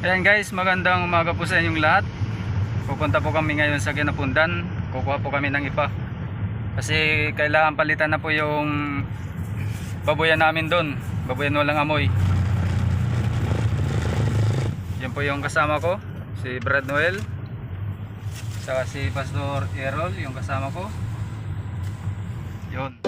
Ayan guys, magandang umaga po sa inyong lahat. Pupunta po kami ngayon sa Kinapundan. Kukuha po kami ng ipa. Kasi kailangan palitan na po yung baboyan namin doon. Baboyan walang amoy. Yan po yung kasama ko, si Brad Noel. Saka si Pastor Errol, yung kasama ko. Yun.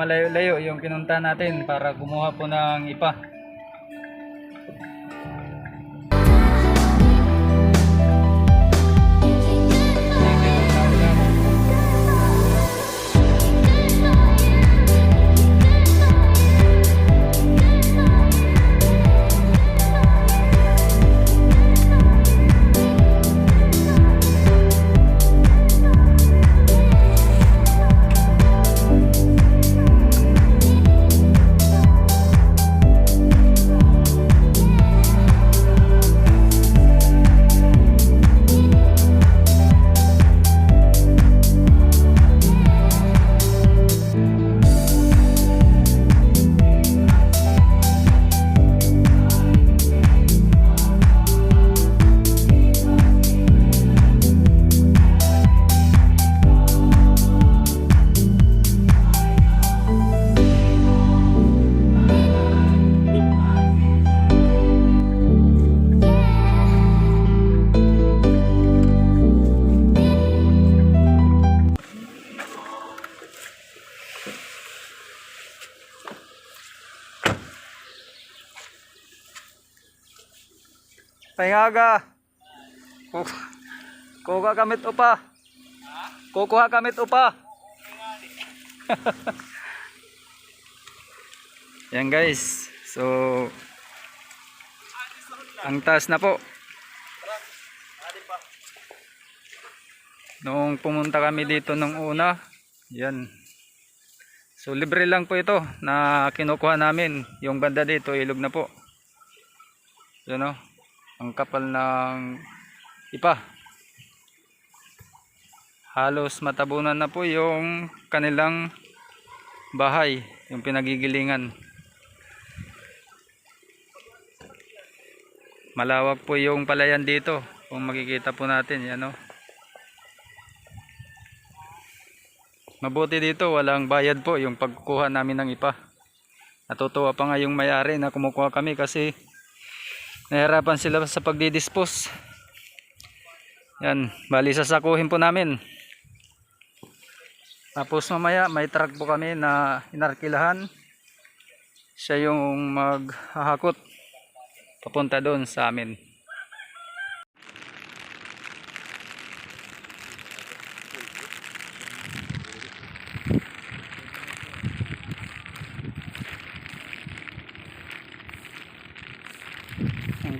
Malayo-layo yung pinunta natin para kumuha po ng ipa. Pahingaga. Kuku kukuha kamit upa. Kukuha kamit upa. Yan guys. So ang taas na po. Noong pumunta kami dito nung una, yan. So libre lang po ito na kinukuha namin. Yung banda dito, ilog na po. Yan o. Ang kapal ng ipa. halos matabunan na po yung kanilang bahay, yung pinagigilingan. Malawak po yung palayan dito. Kung makikita po natin, yan o. Mabuti dito, walang bayad po yung pagkuha namin ng ipa. Natutuwa pa nga yung may-ari na kumukuha kami kasi nahirapan sila sa pagdidispose. Yan, bali sasakuhin po namin. Tapos mamaya may truck po kami na inarkilahan. Siya yung maghahakot papunta doon sa amin.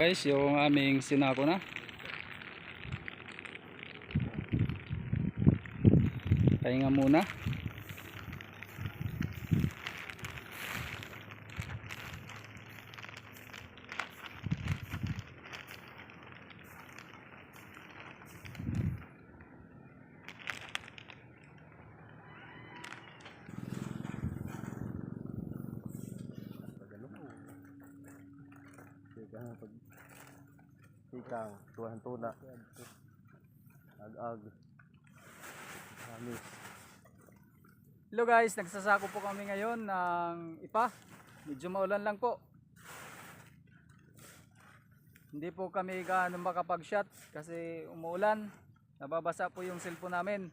Guys, yung aming sinako na. Pahinga muna. Ika tuhan tuna. Ag-ag. Halis. Hello guys, nagsasako po kami ngayon ng ipa. Medyo maulan lang po. Hindi po kami gaano makapag-shot kasi umuulan. Nababasa po yung cellphone namin.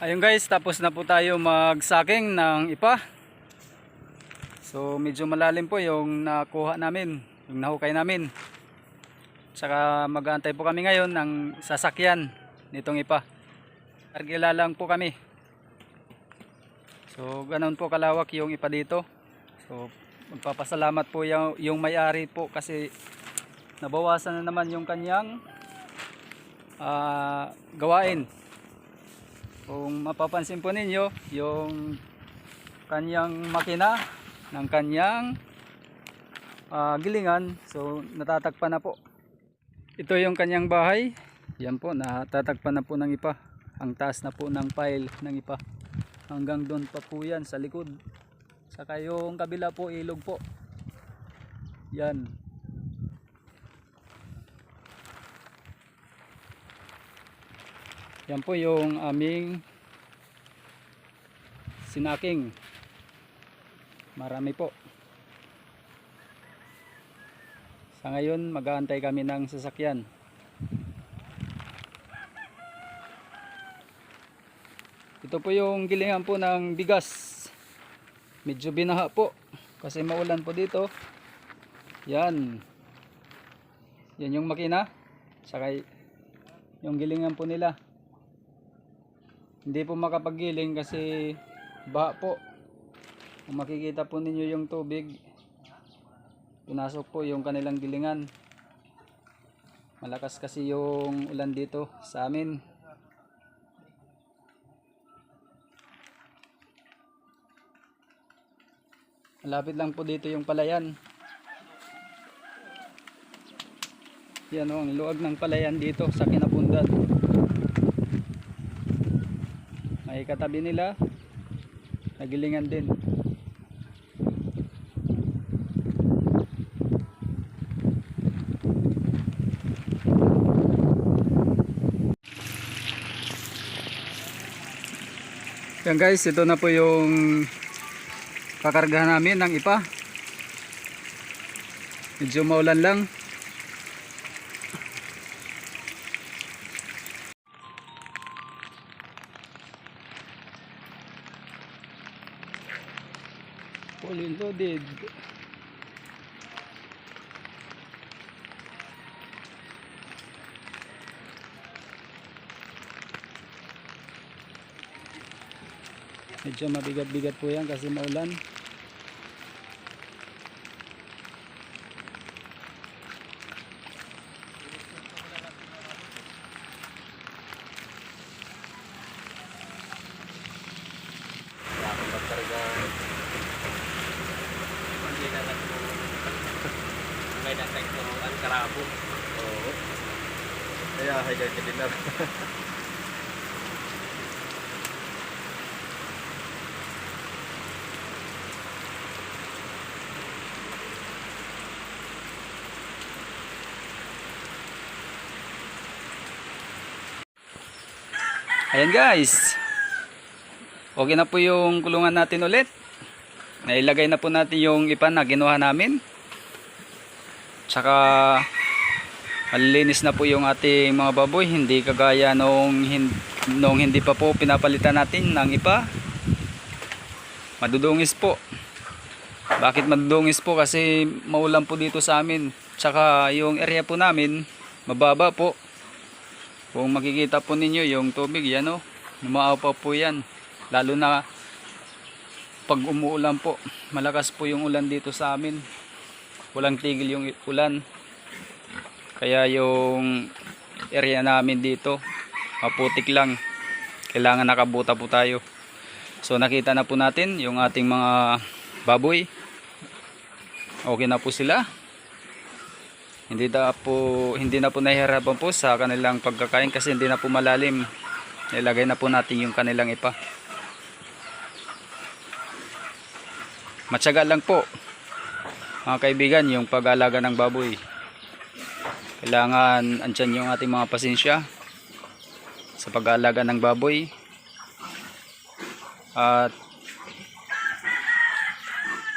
Ayun guys, tapos na po tayo magsaking ng ipa. So medyo malalim po yung nakuha namin, yung nahukay namin. Tsaka mag-aantay po kami ngayon ng sasakyan nitong ipa. Argila lang po kami. So ganun po kalawak yung ipa dito. So magpapasalamat po yung, yung may-ari po kasi nabawasan na naman yung kanyang ah, gawain. Kung mapapansin po ninyo, yung kanyang makina ng kanyang ah, gilingan, so natatakpan na po. Ito yung kanyang bahay. Yan po, natatakpan na po ng ipa. Ang taas na po ng pile ng ipa. Hanggang doon pa po yan sa likod. Saka yung kabila po, ilog po. Yan. Yan po yung aming sinaking. Marami po. Sa ngayon, mag-aantay kami ng sasakyan. Ito po yung gilingan po ng bigas. Medyo binaha po. Kasi maulan po dito. Yan. Yan yung makina. Saka yung gilingan po nila. Hindi po makapaggiling kasi baha po. Kung makikita po ninyo yung tubig, pinasok po yung kanilang gilingan. Malakas kasi yung ulan dito sa amin. Malapit lang po dito yung palayan. Yan o, ang luag ng palayan dito sa kinapundan. May katabi nila, nagilingan din. Yan guys, ito na po yung kakargahan namin ng ipa. Medyo maulan lang. fully loaded medyo mabigat-bigat po yan kasi maulan Terima kasih lang po. May natag turuan karabo. Oo. Kaya higay ka din na. Ayan guys. Okay na po yung kulungan natin ulit. Nailagay na po natin yung ipan na ginawa namin. Tsaka malilinis na po yung ating mga baboy. Hindi kagaya nung, hin- nung hindi pa po pinapalitan natin ng ipa. Madudungis po. Bakit madudungis po? Kasi maulan po dito sa amin. Tsaka yung area po namin mababa po. Kung makikita po ninyo yung tubig, yan o. Numaapaw po yan. Lalo na pag umuulan po. Malakas po yung ulan dito sa amin. Walang tigil yung ulan. Kaya yung area namin dito, maputik lang. Kailangan nakabuta po tayo. So nakita na po natin yung ating mga baboy. Okay na po sila hindi na po hindi na po nahihirapan po sa kanilang pagkakain kasi hindi na po malalim nilagay na po natin yung kanilang ipa matyaga lang po. Mga kaibigan yung pag-alaga ng baboy. Kailangan andyan yung ating mga pasensya sa pag-aalaga ng baboy. At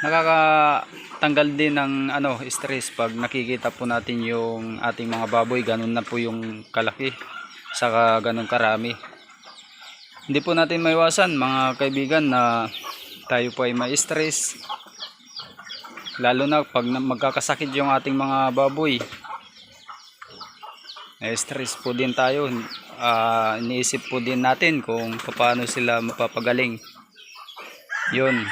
nakakatanggal din ng ano stress pag nakikita po natin yung ating mga baboy. Ganun na po yung kalaki saka ganun karami. Hindi po natin maiwasan mga kaibigan na tayo po ay ma-stress. Lalo na pag magkakasakit yung ating mga baboy. Stress po din tayo. Ah, iniisip po din natin kung paano sila mapapagaling. Yun.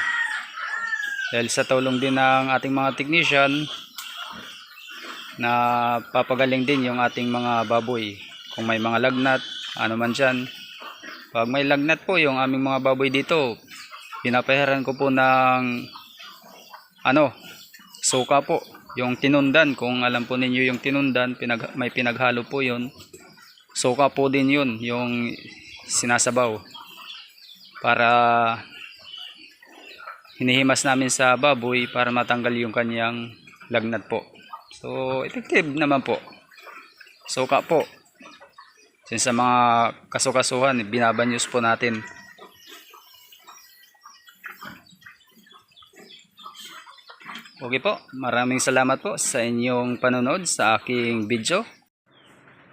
Dahil sa tulong din ng ating mga technician na papagaling din yung ating mga baboy. Kung may mga lagnat ano man dyan. Pag may lagnat po yung aming mga baboy dito pinapahiran ko po ng ano suka po yung tinundan kung alam po ninyo yung tinundan pinag, may pinaghalo po yun suka po din yun yung sinasabaw para hinihimas namin sa baboy para matanggal yung kanyang lagnat po. So, effective naman po. Suka po. Since sa mga kasukasuhan, binabanyos po natin. Okay po, maraming salamat po sa inyong panonood sa aking video.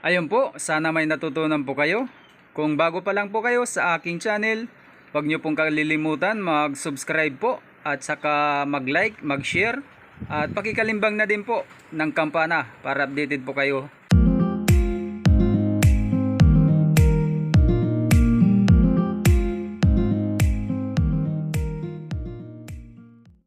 Ayun po, sana may natutunan po kayo. Kung bago pa lang po kayo sa aking channel, huwag nyo pong kalilimutan mag-subscribe po at saka mag-like, mag-share at pakikalimbang na din po ng kampana para updated po kayo